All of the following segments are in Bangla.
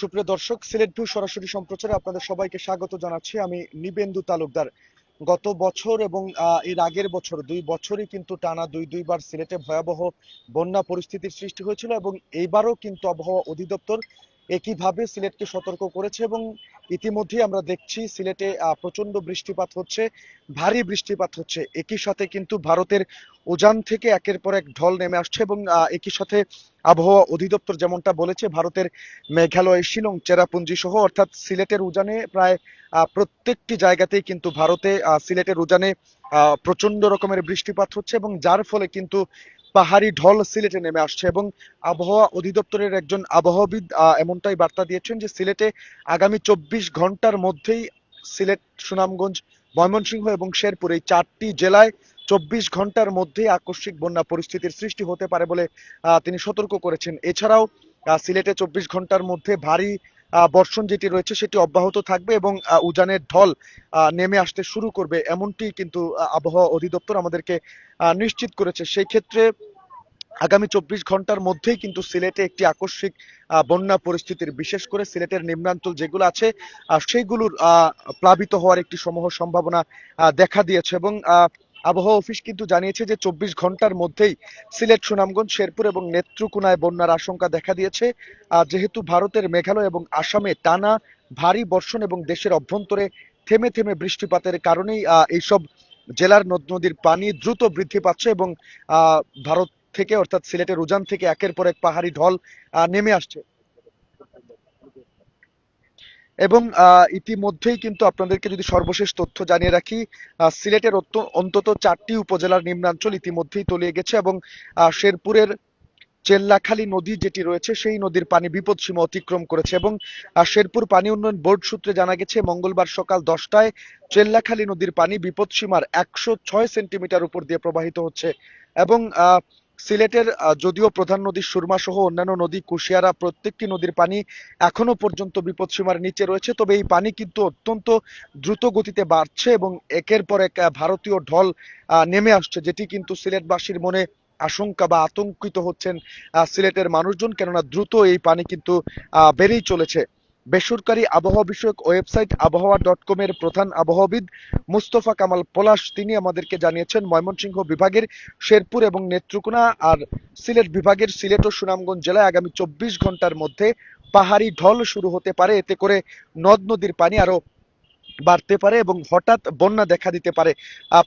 সুপ্রিয় দর্শক, সিলেট ভিউ সরাসরি সম্প্রচারে আপনাদের সবাইকে স্বাগত জানাচ্ছি। আমি নিবেন্দু তালুকদার। গত বছর এবং এর আগের বছর, দুই বছরই কিন্তু টানা দুই, দুইবার সিলেটে ভয়াবহ বন্যা পরিস্থিতির সৃষ্টি হয়েছিল এবং এইবারও কিন্তু আবহাওয়া অধিদপ্তর একইভাবে সিলেটকে সতর্ক করেছে এবং ইতিমধ্যেই আমরা দেখছি সিলেটে প্রচণ্ড বৃষ্টিপাত হচ্ছে, ভারী বৃষ্টিপাত হচ্ছে। একই সাথে কিন্তু ভারতের উজান থেকে একের পর এক ঢল নেমে আসছে এবং একই সাথে আবহাওয়া অধিদপ্তর যেমনটা বলেছে, ভারতের মেঘালয়, শিলং, চেরাপুঞ্জি সহ অর্থাৎ সিলেটের উজানে প্রায় প্রত্যেকটি জায়গাতেই কিন্তু ভারতে সিলেটের উজানে প্রচণ্ড রকমের বৃষ্টিপাত হচ্ছে এবং যার ফলে কিন্তু পাহাড়ি ঢল সিলেটে নেমে আসছে এবং আবহাওয়া অধিদপ্তরের একজন আবহাওয়াবিদ এমনটাই বার্তা দিয়েছেন যে সিলেটে আগামী চব্বিশ ঘণ্টার মধ্যেই সিলেট, সুনামগঞ্জ, ময়মনসিংহ এবং শেরপুর এই চারটি জেলায় চব্বিশ ঘণ্টার মধ্যেই আকস্মিক বন্যা পরিস্থিতির সৃষ্টি হতে পারে বলে তিনি সতর্ক করেছেন। এছাড়াও সিলেটে চব্বিশ ঘণ্টার মধ্যে ভারী বর্ষণ যেটি রয়েছে সেটি অব্যাহত থাকবে এবং উজানের ঢল নেমে আসতে শুরু করবে। এমনটি কিন্তু আবহাওয়া অধিদপ্তর আমাদেরকে নিশ্চিত করেছে। সেই ক্ষেত্রে আগামী চব্বিশ ঘণ্টার মধ্যেই কিন্তু সিলেটে একটি আকস্মিক বন্যা পরিস্থিতির, বিশেষ করে সিলেটের নিম্নাঞ্চল যেগুলো আছে সেইগুলোর প্লাবিত হওয়ার একটি সমূহ সম্ভাবনা দেখা দিয়েছে এবং আবহাওয়া অফিস কিন্তু জানিয়েছে যে চব্বিশ ঘণ্টার মধ্যেই সিলেট সুনামগঞ্জ শেরপুর এবং নেত্রকোনায় বন্যার আশঙ্কা দেখা দিয়েছে। আহ, যেহেতু ভারতের মেঘালয় এবং আসামে টানা ভারী বর্ষণ এবং দেশের অভ্যন্তরে থেমে থেমে বৃষ্টিপাতের কারণেই এইসব জেলার নদ নদীর পানি দ্রুত বৃদ্ধি পাচ্ছে এবং ভারত থেকে অর্থাৎ সিলেটের উজান থেকে একের পর এক পাহাড়ি ঢল নেমে আসছে। এবং ইতিমধ্যেই কিন্তু আপনাদেরকে যদি সর্বশেষ তথ্য জানিয়ে রাখি সিলেটের অন্তত চারটি উপজেলার নিম্নাঞ্চল ইতিমধ্যেই তলিয়ে গেছে এবং শেরপুরের চেল্লাখালী নদী যেটি রয়েছে সেই নদীর পানি বিপদসীমা অতিক্রম করেছে এবং শেরপুর পানি উন্নয়ন বোর্ড সূত্রে জানা গেছে মঙ্গলবার সকাল দশটায় চেল্লাখালী নদীর পানি বিপদসীমার একশো ছয় সেন্টিমিটার উপর দিয়ে প্রবাহিত হচ্ছে এবং আহ, সিলেটের যদিও প্রধান নদী সুরমা সহ অন্যান্য নদী কুশিয়ারা প্রত্যেকটি নদীর পানি এখনও পর্যন্ত বিপদসীমার নিচে রয়েছে। তবে এই পানি কিন্তু অত্যন্ত দ্রুত গতিতে বাড়ছে এবং একের পর এক ভারতীয় ঢল নেমে আসছে, যেটি কিন্তু সিলেটবাসীর মনে আশঙ্কা বা আতঙ্কিত হচ্ছেন সিলেটের মানুষজন। কেননা দ্রুত এই পানি কিন্তু বেড়েই চলেছে। বেসরকারি আবহাওয়া বিষয়ক ওয়েবসাইট আবহাওয়া ডট কম এর প্রধান আবহাওয়াবিদ মুস্তফা কামাল পলাশ। তিনি আমাদেরকে জানিয়েছেন, ময়মনসিংহ বিভাগের শেরপুর এবং নেত্রকোনা আর সিলেট বিভাগের সিলেট ও সুনামগঞ্জ জেলায় আগামী চব্বিশ ঘণ্টার মধ্যে পাহাড়ি ঢল শুরু হতে পারে। এতে করে নদ, নদীর পানি আরও বাড়তে পারে এবং হঠাৎ বন্যা দেখা দিতে পারে।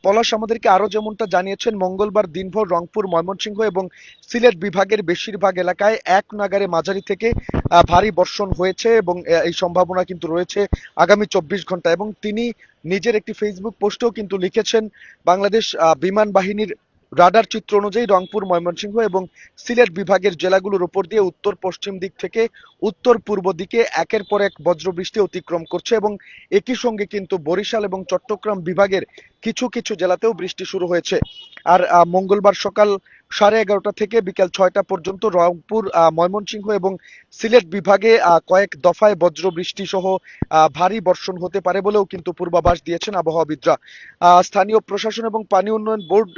পলাশ আমাদেরকে আরও যেমনটা জানিয়েছেন, মঙ্গলবার দিনভর রংপুর, ময়মনসিংহ এবং সিলেট বিভাগের বেশিরভাগ এলাকায় এক নাগারে মাঝারি থেকে ভারী বর্ষণ হয়েছে এবং এই সম্ভাবনা কিন্তু রয়েছে আগামী চব্বিশ ঘণ্টা। এবং তিনি নিজের একটি ফেসবুক পোস্টেও কিন্তু লিখেছেন, বাংলাদেশ বিমান বাহিনীর রাডার চিত্র অনুযায়ী রংপুর, ময়মনসিংহ এবং সিলেট বিভাগের জেলাগুলোর উপর দিয়ে উত্তর পশ্চিম দিক থেকে উত্তর পূর্ব দিকে একের পর এক বজ্রবৃষ্টি অতিক্রম করছে এবং একই সঙ্গে কিন্তু বরিশাল এবং চট্টগ্রাম বিভাগের কিছু কিছু জেলাতেও বৃষ্টি শুরু হয়েছে। আর মঙ্গলবার সকাল সাড়ে এগারোটা থেকে বিকেল ছয়টা পর্যন্ত রংপুর ময়মনসিংহ এবং সিলেট বিভাগে কয়েক দফায় বজ্র বৃষ্টি সহ ভারী বর্ষণ হতে পারে বলেও কিন্তু পূর্বাভাস দিয়েছেন আবহাওয়াবিদরা। স্থানীয় প্রশাসন এবং পানি উন্নয়ন বোর্ড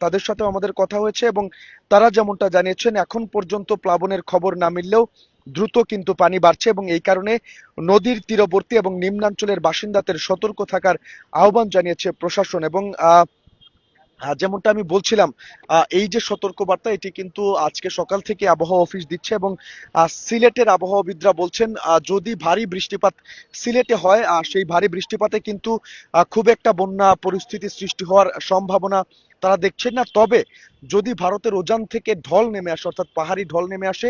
তাদের সাথেও আমাদের কথা হয়েছে এবং তারা যেমনটা জানিয়েছেন এখন পর্যন্ত প্লাবনের খবর না মিললেও দ্রুত কিন্তু পানি বাড়ছে এবং এই কারণে নদীর তীরবর্তী এবং নিম্নাঞ্চলের বাসিন্দাদের সতর্ক থাকার আহ্বান জানিয়েছে প্রশাসন এবং আহ, যেমনটা আমি বলছিলাম এই যে সতর্কবার্তা এটি কিন্তু আজকে সকাল থেকে আবহাওয়া অফিস দিচ্ছে এবং সিলেটের আবহাওয়াবিদরা বলছেন যদি ভারী বৃষ্টিপাত সিলেটে হয় সেই ভারী বৃষ্টিপাতে কিন্তু খুব একটা বন্যা পরিস্থিতি সৃষ্টি হওয়ার সম্ভাবনা তারা দেখছেন না। তবে যদি ভারতের ওজান থেকে ঢল নেমে আসে, অর্থাৎ পাহাড়ি ঢল নেমে আসে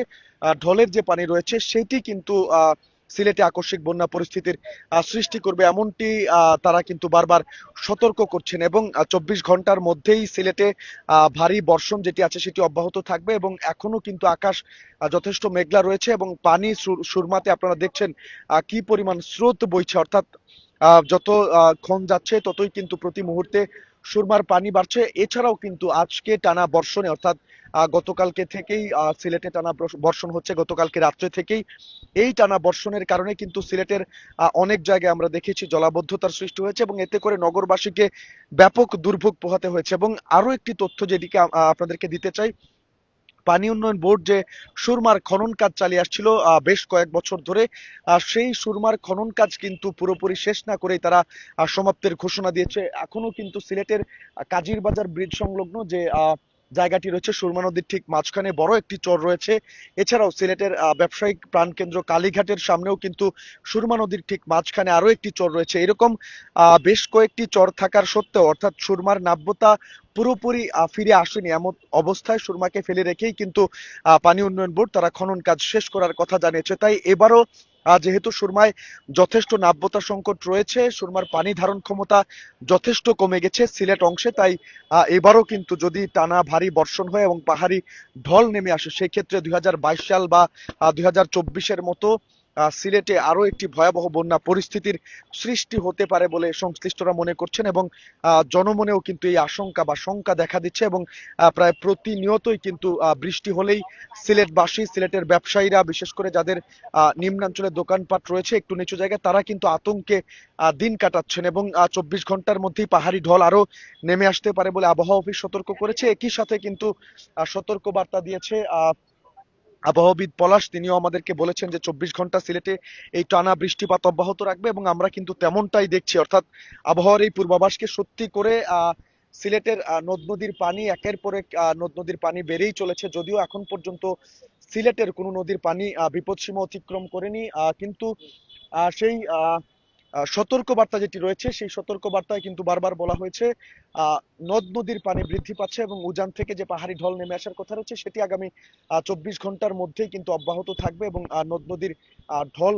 ঢলের যে পানি রয়েছে, সেটি কিন্তু সিলেটে আকস্মিক বন্যা পরিস্থিতির সৃষ্টি করবে এমনটি তারা কিন্তু বারবার সতর্ক করছেন এবং চব্বিশ ঘণ্টার মধ্যেই সিলেটে ভারী বর্ষণ যেটি আছে সেটি অব্যাহত থাকবে এবং এখনও কিন্তু আকাশ যথেষ্ট মেঘলা রয়েছে এবং পানি সুরমাতে আপনারা দেখছেন কি পরিমাণ স্রোত বইছে। অর্থাৎ যত ক্ষণ যাচ্ছে ততই কিন্তু প্রতি মুহূর্তে সুরমার পানি বাড়ছে। এছাড়াও কিন্তু আজকে টানা বর্ষণে, অর্থাৎ গতকালকে থেকেই সিলেটে টানা বর্ষ- বর্ষণ হচ্ছে গতকালকে রাত্রে থেকেই। এই টানা বর্ষণের কারণে কিন্তু সিলেটের অনেক জায়গায় আমরা দেখেছি জলাবদ্ধতার সৃষ্টি হয়েছে এবং এতে করে নগরবাসীকে ব্যাপক দুর্ভোগ পোহাতে হয়েছে। এবং আরও একটি তথ্য যেটিকে আপনাদেরকে দিতে চাই পানি উন্নয়ন বোর্ড যে সুরমার খনন কাজ চালিয়ে আসছিল বেশ কয়েক বছর ধরে সেই সুরমার খনন কাজ কিন্তু পুরোপুরি শেষ না করেই তারা সমাপ্তির ঘোষণা দিয়েছে। এখনও কিন্তু সিলেটের কাজীর বাজার ব্রিজ সংলগ্ন যে জায়গাটি রয়েছে সুরমা নদীর ঠিক মাঝখানে। বড় একটি চর রয়েছে। এছাড়াও সিলেটের ব্যবসায়িক প্রাণকেন্দ্র কালীঘাটের সামনেও কিন্তু সুরমা নদীর ঠিক মাঝখানে আরও একটি চর রয়েছে। এরকম বেশ কয়েকটি চর থাকার সত্ত্বেও, অর্থাৎ সুরমার নাব্যতা পুরোপুরি ফিরে আসেনি। এমন অবস্থায় সুরমাকে ফেলে রেখেই কিন্তু পানি উন্নয়ন বোর্ড তারা খনন কাজ শেষ করার কথা জানিয়েছে। তাই এবারও যেহেতু সুরমায় যথেষ্ট নাব্যতা সংকট রয়েছে, সুরমার পানি ধারণ ক্ষমতা যথেষ্ট কমে গেছে সিলেট অংশে, তাই এবারও কিন্তু যদি টানা ভারী বর্ষণ হয় এবং পাহাড়ি ঢল নেমে আসে, সেক্ষেত্রে দুই হাজার বাইশ সাল বা দুই হাজার মতো সিলেটে আরও একটি ভয়াবহ বন্যা পরিস্থিতির সৃষ্টি হতে পারে বলে সংশ্লিষ্টরা মনে করছেন এবং জনমনেও কিন্তু এই আশঙ্কা বা শঙ্কা দেখা দিচ্ছে এবং প্রায় প্রতিনিয়তই কিন্তু বৃষ্টি হলেই সিলেটবাসী সিলেটের ব্যবসায়ীরা বিশেষ করে যাদের নিম্নাঞ্চলে দোকানপাট রয়েছে একটু নিচু জায়গায় তারা কিন্তু আতঙ্কে দিন কাটাচ্ছেন এবং চব্বিশ ঘণ্টার মধ্যেই পাহাড়ি ঢল আরও নেমে আসতে পারে বলে আবহাওয়া অফিস সতর্ক করেছে। একই সাথে কিন্তু সতর্ক বার্তা দিয়েছে আহ, আবহাওয়াবিদ পলাশ, তিনিও আমাদেরকে বলেছেন যে চব্বিশ ঘণ্টা সিলেটে এই টানা বৃষ্টিপাত অব্যাহত রাখবে এবং আমরা কিন্তু তেমনটাই দেখছি। অর্থাৎ আবহাওয়ার এই পূর্বাভাসকে সত্যি করে সিলেটের নদ নদীর পানি একের পর এক নদ নদীর পানি বেড়েই চলেছে। যদিও এখন পর্যন্ত সিলেটের কোনো নদীর পানি বিপদসীমা অতিক্রম করেনি কিন্তু সেই সতর্কবার্তা যেটি রয়েছে, সেই সতর্ক বার্তায় কিন্তু বারবার বলা হয়েছে নদ নদীর পানি বৃদ্ধি পাচ্ছে এবং উজান থেকে যে পাহাড়ি ঢল নেমে আসার কথা রয়েছে, সেটি আগামী চব্বিশ ঘণ্টার মধ্যেই কিন্তু অব্যাহত থাকবে এবং নদ নদীর ঢল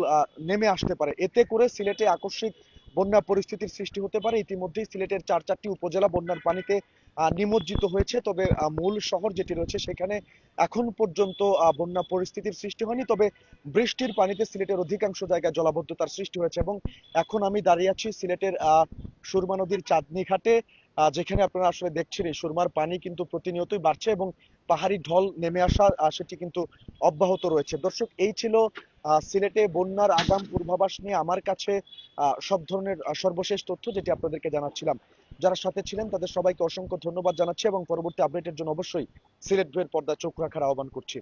নেমে আসতে পারে। এতে করে সিলেটে আকস্মিক বন্যা পরিস্থিতির সৃষ্টি হতে পারে। ইতিমধ্যেই সিলেটের চার চারটি উপজেলা বন্যার পানিতে নিমজ্জিত হয়েছে। তবে মূল শহর যেটি রয়েছে সেখানে এখন পর্যন্ত বন্যা পরিস্থিতির সৃষ্টি হয়নি। তবে বৃষ্টির পানিতে সিলেটের অধিকাংশ জায়গায় জলাবদ্ধতার সৃষ্টি হয়েছে এবং এখন আমি দাঁড়িয়ে আছি সিলেটের সুরমা নদীর চাঁদনি ঘাটে যেখানে আপনারা আসলে দেখছেন এই সুরমার পানি কিন্তু প্রতিনিয়তই বাড়ছে এবং পাহাড়ি ঢল নেমে আসা সেটি কিন্তু অব্যাহত রয়েছে। দর্শক, এই ছিল সিলেটে বন্যার আগাম পূর্বাভাস নিয়ে আমার কাছে সব ধরনের সর্বশেষ তথ্য যেটি আপনাদেরকে জানাচ্ছিলাম। যারা সাথে ছিলেন, তাদের সবাইকে অসংখ্য ধন্যবাদ জানাচ্ছি এবং পরবর্তী আপডেটের জন্য অবশ্যই সিলেট বইয়ের পর্দা চোখ রাখার আহ্বান করছি।